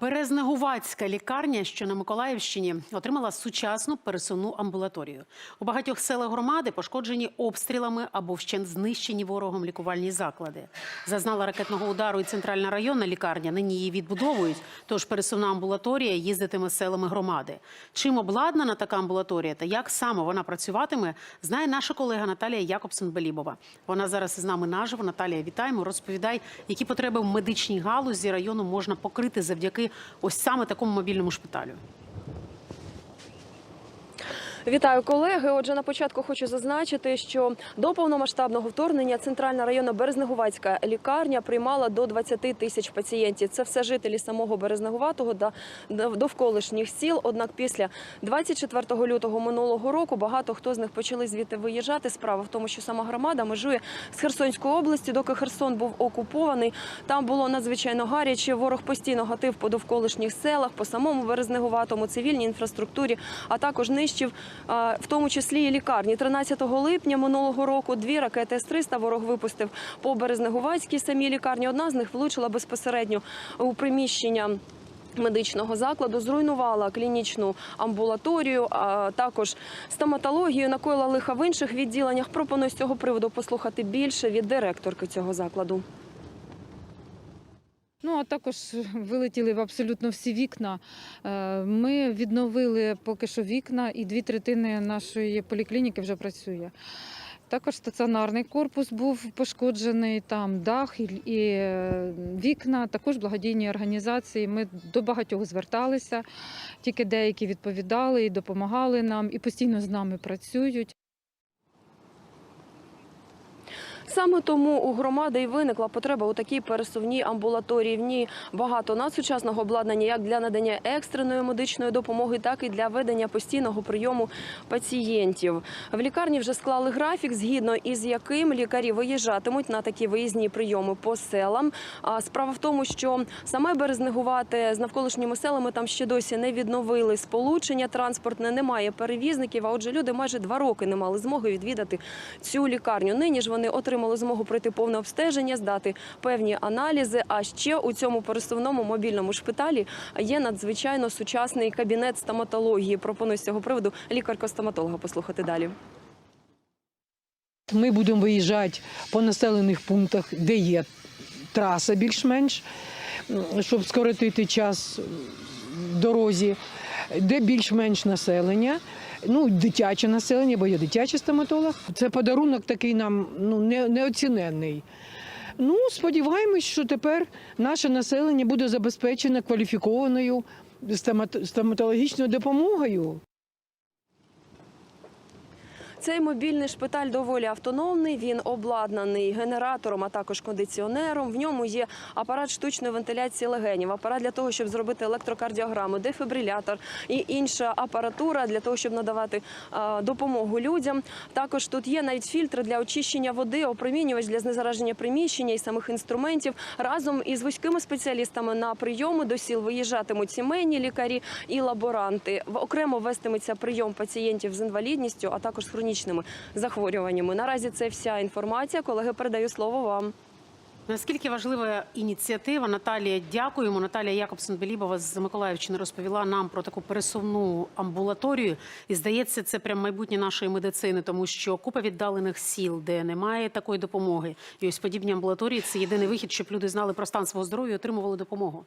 Березнегувацька лікарня, що на Миколаївщині, отримала сучасну пересувну амбулаторію. У багатьох селах громади пошкоджені обстрілами або вщент знищені ворогом лікувальні заклади. Зазнала ракетного удару і центральна районна лікарня. Нині її відбудовують. Тож пересувна амбулаторія їздитиме селами громади. Чим обладнана така амбулаторія та як саме вона працюватиме, знає наша колега Наталія Якобсон-Белібова. Вона зараз із нами наживо. Наталія, вітаємо. Розповідай, які потреби в медичній галузі району можна покрити завдяки ось саме такому мобільному шпиталю. Вітаю колеги. Отже, на початку хочу зазначити, що до повномасштабного вторгнення центральна районна Березнегувацька лікарня приймала до 20 тисяч пацієнтів. Це все жителі самого Березнегуватого та довколишніх сіл. Однак після 24 лютого минулого року багато хто з них почали звідти виїжджати. Справа в тому, що сама громада межує з Херсонської області, доки Херсон був окупований. Там було надзвичайно гаряче. Ворог постійно гатив по довколишніх селах, по самому Березнегуватому, цивільній інфраструктурі, а також нищив в тому числі і лікарні. 13 липня минулого року дві ракети С-300 ворог випустив по Березнегувацькій самій лікарні. Одна з них влучила безпосередньо у приміщення. Медичного закладу зруйнувала клінічну амбулаторію, а також стоматологію, накоїла лиха в інших відділеннях. Пропоную з цього приводу послухати більше від директорки цього закладу. Ну а також вилетіли в абсолютно всі вікна. Е, Ми відновили поки що вікна, і дві третини нашої поліклініки вже працює. Також стаціонарний корпус був пошкоджений, там дах і, е, вікна, також благодійні організації. Ми до багатьох зверталися, тільки деякі відповідали і допомагали нам, і постійно з нами працюють. Саме тому у громади і виникла потреба у такій пересувній амбулаторії. В ній багато надсучасного обладнання як для надання екстреної медичної допомоги, так і для ведення постійного прийому пацієнтів. В лікарні вже склали графік, згідно із яким лікарі виїжджатимуть на такі виїзні прийоми по селам. А справа в тому, що саме Березнегувати з навколишніми селами там ще досі не відновили сполучення транспортне, немає перевізників. А отже, люди майже два роки не мали змоги відвідати цю лікарню. Нині ж вони отримали змогу пройти повне обстеження, здати певні аналізи. А ще у цьому пересувному мобільному шпиталі є надзвичайно сучасний кабінет стоматології. Пропоную з цього приводу лікарко-стоматолога послухати далі. Ми будемо виїжджати по населених пунктах, де є траса більш-менш, щоб скоротити час в дорозі, де більш-менш населення. Ну, дитяче населення, бо є дитячий стоматолог. Це подарунок такий нам ну, не, неоціненний. Ну, сподіваємось, що тепер наше населення буде забезпечене кваліфікованою стомат- стоматологічною допомогою. Цей мобільний шпиталь доволі автономний. Він обладнаний генератором, а також кондиціонером. В ньому є апарат штучної вентиляції легенів, апарат для того, щоб зробити електрокардіограму, дефібрилятор і інша апаратура для того, щоб надавати допомогу людям. Також тут є навіть фільтри для очищення води, опромінювач для знезараження приміщення і самих інструментів. Разом із вузькими спеціалістами на прийоми до сіл виїжджатимуть сімейні лікарі і лаборанти. Окремо вестиметься прийом пацієнтів з інвалідністю, а також з хронічними захворюваннями. Наразі це вся інформація. Колеги, передаю слово вам. Наскільки важлива ініціатива, Наталія, дякуємо. Наталія Якобсон-Белібова з Миколаївщини розповіла нам про таку пересувну амбулаторію. І здається, це прям майбутнє нашої медицини, тому що купа віддалених сіл, де немає такої допомоги. І ось подібні амбулаторії це єдиний вихід, щоб люди знали про стан свого здоров'я і отримували допомогу.